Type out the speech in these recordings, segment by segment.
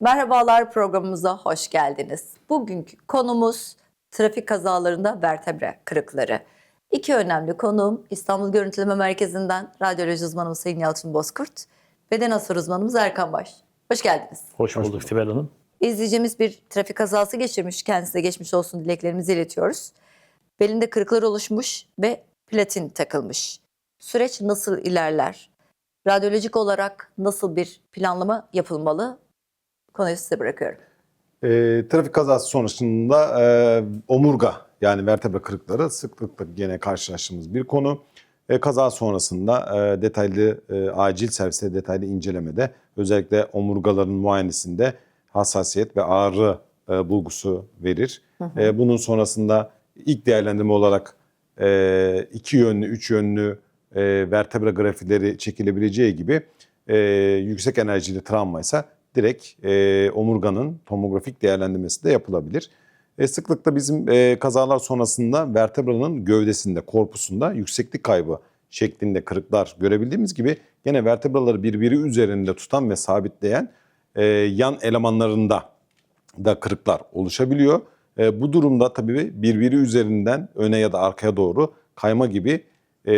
Merhabalar programımıza hoş geldiniz. Bugünkü konumuz trafik kazalarında vertebre kırıkları. İki önemli konuğum İstanbul Görüntüleme Merkezi'nden radyoloji uzmanımız Sayın Yalçın Bozkurt, beden hasar uzmanımız Erkan Baş. Hoş geldiniz. Hoş bulduk Sibel Hanım. İzleyicimiz bir trafik kazası geçirmiş. Kendisine geçmiş olsun dileklerimizi iletiyoruz. Belinde kırıklar oluşmuş ve platin takılmış. Süreç nasıl ilerler? Radyolojik olarak nasıl bir planlama yapılmalı? Konuyu size bırakıyorum. E, trafik kazası sonrasında e, omurga yani vertebra kırıkları sıklıkla gene karşılaştığımız bir konu. E, kaza sonrasında e, detaylı e, acil serviste detaylı incelemede özellikle omurgaların muayenesinde hassasiyet ve ağrı e, bulgusu verir. E, bunun sonrasında ilk değerlendirme olarak e, iki yönlü, üç yönlü e, vertebra grafileri çekilebileceği gibi e, yüksek enerjili travmaysa direkt e, omurganın tomografik değerlendirmesi de yapılabilir. E, sıklıkla bizim e, kazalar sonrasında vertebranın gövdesinde, korpusunda yükseklik kaybı şeklinde kırıklar görebildiğimiz gibi gene vertebraları birbiri üzerinde tutan ve sabitleyen e, yan elemanlarında da kırıklar oluşabiliyor. E, bu durumda tabii birbiri üzerinden öne ya da arkaya doğru kayma gibi e,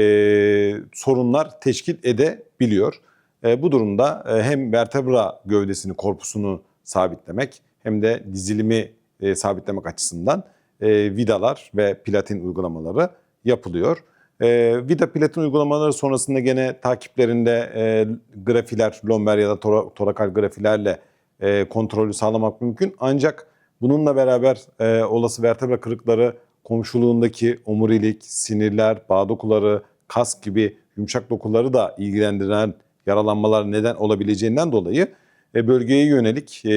sorunlar teşkil edebiliyor. E, bu durumda e, hem vertebra gövdesini, korpusunu sabitlemek hem de dizilimi e, sabitlemek açısından e, vidalar ve platin uygulamaları yapılıyor. E, vida platin uygulamaları sonrasında gene takiplerinde e, grafiler, lomber ya da tora- torakal grafilerle e, kontrolü sağlamak mümkün. Ancak bununla beraber e, olası vertebra kırıkları komşuluğundaki omurilik, sinirler, bağ dokuları, kas gibi yumuşak dokuları da ilgilendiren yaralanmalar neden olabileceğinden dolayı e, bölgeye yönelik e,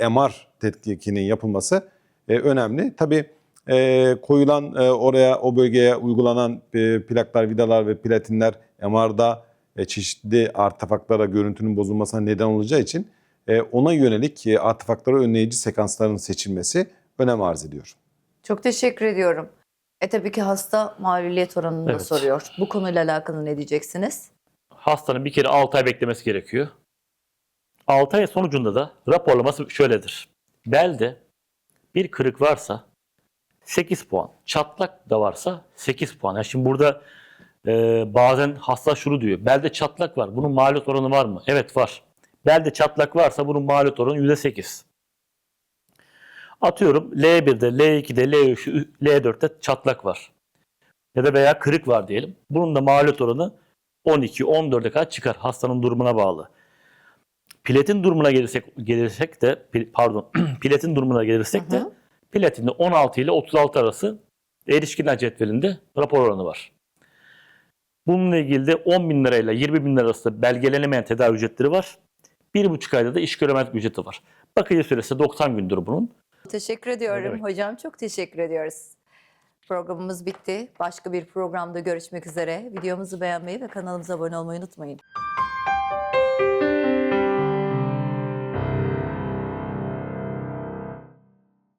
e, MR tetkikinin yapılması e, önemli. Tabii e, koyulan e, oraya o bölgeye uygulanan e, plaklar, vidalar ve platinler MR'da e, çeşitli artefaklara görüntünün bozulmasına neden olacağı için e, ona yönelik e, artefakları önleyici sekansların seçilmesi önem arz ediyor. Çok teşekkür ediyorum. E tabii ki hasta mağluliyet oranını da Evet. soruyor. Bu konuyla alakalı ne diyeceksiniz? Hastanın bir kere 6 ay beklemesi gerekiyor. 6 ay sonucunda da raporlaması şöyledir. Belde bir kırık varsa 8 puan. Çatlak da varsa 8 puan. Yani şimdi burada e, bazen hasta şunu diyor. Belde çatlak var. Bunun maliyet oranı var mı? Evet var. Belde çatlak varsa bunun maliyet oranı %8. Atıyorum L1'de, L2'de, L3'de, L4'te çatlak var. Ya da veya kırık var diyelim. Bunun da maliyet oranı 12-14'e kadar çıkar hastanın durumuna bağlı. Platin durumuna gelirsek, gelirsek de pardon platin durumuna gelirsek de hı. platinde 16 ile 36 arası erişkinler cetvelinde rapor oranı var. Bununla ilgili de 10 bin lirayla 20 bin lira arasında belgelenemeyen tedavi ücretleri var. 1,5 ayda da iş göremezlik ücreti var. Bakıcı süresi 90 gündür bunun. Teşekkür ediyorum hocam. Çok teşekkür ediyoruz. Programımız bitti. Başka bir programda görüşmek üzere. Videomuzu beğenmeyi ve kanalımıza abone olmayı unutmayın.